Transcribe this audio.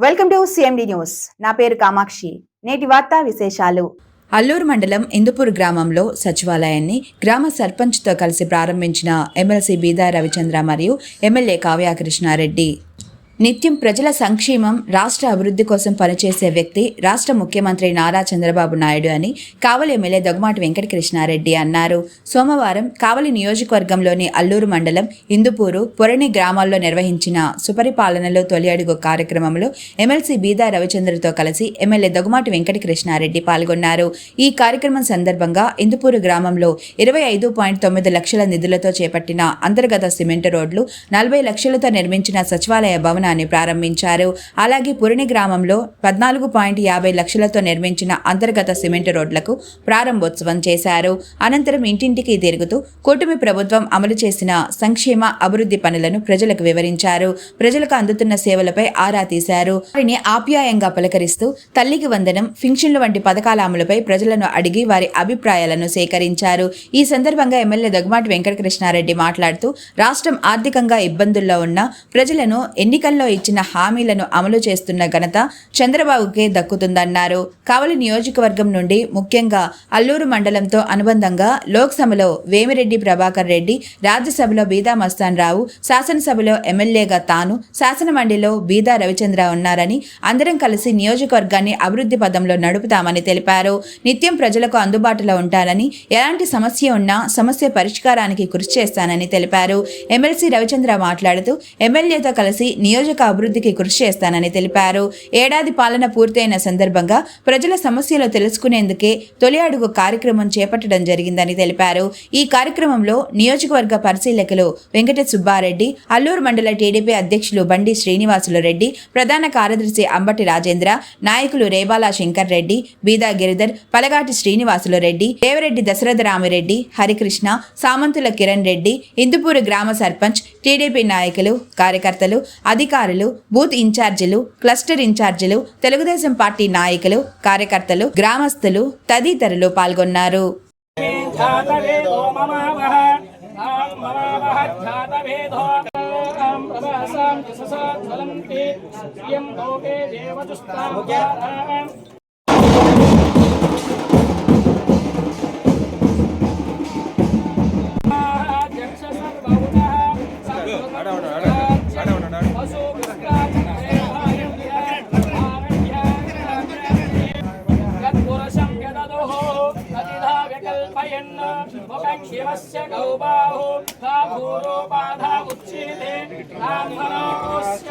Welcome to CMD news. నా పేరు కామాక్షి. నేటి వార్తా విశేషాలు. అల్లూరు మండలం ఇందుపూర్ గ్రామంలో సచివాలయాన్ని గ్రామ సర్పంచ్తో కలిసి ప్రారంభించిన ఎమ్మెల్సీ బీదా రవిచంద్ర మరియు ఎమ్మెల్యే కావ్యాకృష్ణారెడ్డి. నిత్యం ప్రజల సంక్షేమం రాష్ట్ర అభివృద్ధి కోసం పనిచేసే వ్యక్తి రాష్ట్ర ముఖ్యమంత్రి నారా చంద్రబాబు నాయుడు అని కావలి ఎమ్మెల్యే దొగమాటి వెంకటకృష్ణారెడ్డి అన్నారు. సోమవారం కావలి నియోజకవర్గంలోని అల్లూరు మండలం ఇందుపూరు పొరణి గ్రామాల్లో నిర్వహించిన సుపరిపాలనలో తొలి అడుగు కార్యక్రమంలో ఎమ్మెల్సీ బీదా రవిచంద్రతో కలిసి ఎమ్మెల్యే దొగమాటి వెంకటకృష్ణారెడ్డి పాల్గొన్నారు. ఈ కార్యక్రమం సందర్భంగా ఇందుపూరు గ్రామంలో ఇరవై ఐదు పాయింట్ తొమ్మిది లక్షల నిధులతో చేపట్టిన అంతర్గత సిమెంట్ రోడ్లు నలభై లక్షలతో నిర్మించిన సచివాలయ భవనాన్ని ప్రారంభించారు. అలాగే పురణి గ్రామంలో పద్నాలుగు పాయింట్ యాభై లక్షలతో నిర్మించిన అంతర్గత సిమెంట్ రోడ్లకు ప్రారంభోత్సవం చేశారు. అనంతరం ఇంటింటికి తిరుగుతూ కూటమి ప్రభుత్వం అమలు చేసిన సంక్షేమ అభివృద్ధి పనులను ప్రజలకు వివరించారు. ప్రజలకు అందుతున్న సేవలపై ఆరా తీశారు. వారిని ఆప్యాయంగా పలకరిస్తూ తల్లికి వందనం ఫింక్షన్లు వంటి పథకాల అమలుపై ప్రజలను అడిగి వారి అభిప్రాయాలను సేకరించారు. ఈ సందర్భంగా ఎమ్మెల్యే దగ్గమాటి వెంకటకృష్ణారెడ్డి మాట్లాడుతూ రాష్ట్రం ఆర్థికంగా ఇబ్బందుల్లో ఉన్న ప్రజలను ఎన్నికల్లో ఇచ్చిన హామీలను అమలు చేస్తున్న ఘనత చంద్రబాబుకే దక్కుతుందన్నారు. కావలి నియోజకవర్గం నుండి ముఖ్యంగా అల్లూరు మండలంతో అనుబంధంగా లోక్సభలో వేమిరెడ్డి ప్రభాకర్ రెడ్డి రాజ్యసభలో బీదా మస్తాన్ రావు శాసనసభలో ఎమ్మెల్యేగా తాను శాసనమండలిలో బీదా రవిచంద్ర ఉన్నారని అందరం కలిసి నియోజకవర్గాన్ని అభివృద్ధి పదంలో నడుపుతామని తెలిపారు. నిత్యం ప్రజలకు అందుబాటులో ఉంటానని ఎలాంటి సమస్య ఉన్నా సమస్య పరిష్కారానికి కృషి చేస్తానని తెలిపారు. ఎమ్మెల్సీ రవిచంద్ర మాట్లాడుతూ ఎమ్మెల్యేతో కలిసి నియోజక అభివృద్ధికి కృషి చేస్తానని తెలిపారు. ఏడాది పాలన పూర్తయిన సందర్భంగా ప్రజల సమస్యలు తెలుసుకునేందుకే తొలి అడుగు కార్యక్రమం చేపట్టడం జరిగిందని తెలిపారు. ఈ కార్యక్రమంలో నియోజకవర్గ పరిశీలకులు వెంకట సుబ్బారెడ్డి అల్లూరు మండల టీడీపీ అధ్యక్షులు బండి శ్రీనివాసులు రెడ్డి ప్రధాన కార్యదర్శి అంబటి రాజేంద్ర నాయకులు రేబాల శంకర్ రెడ్డి బీదా గిరిధర్ పలగాటి శ్రీనివాసులు రెడ్డి దేవరెడ్డి దశరథ రామిరెడ్డి హరికృష్ణ సామంతుల కిరణ్ రెడ్డి ఇందుపూరు గ్రామ సర్పంచ్ టీడీపీ నాయకులు కార్యకర్తలు అధికారులు బూత్ ఇన్ఛార్జీలు క్లస్టర్ ఇన్ఛార్జీలు తెలుగుదేశం పార్టీ నాయకులు కార్యకర్తలు గ్రామస్తులు తదితరులు పాల్గొన్నారు. వికల్పయన్ ముఖం శివస్య గౌబాహు తా భూరోపాధా ఉచ్ఛేదే బ్రాహ్మణోస్య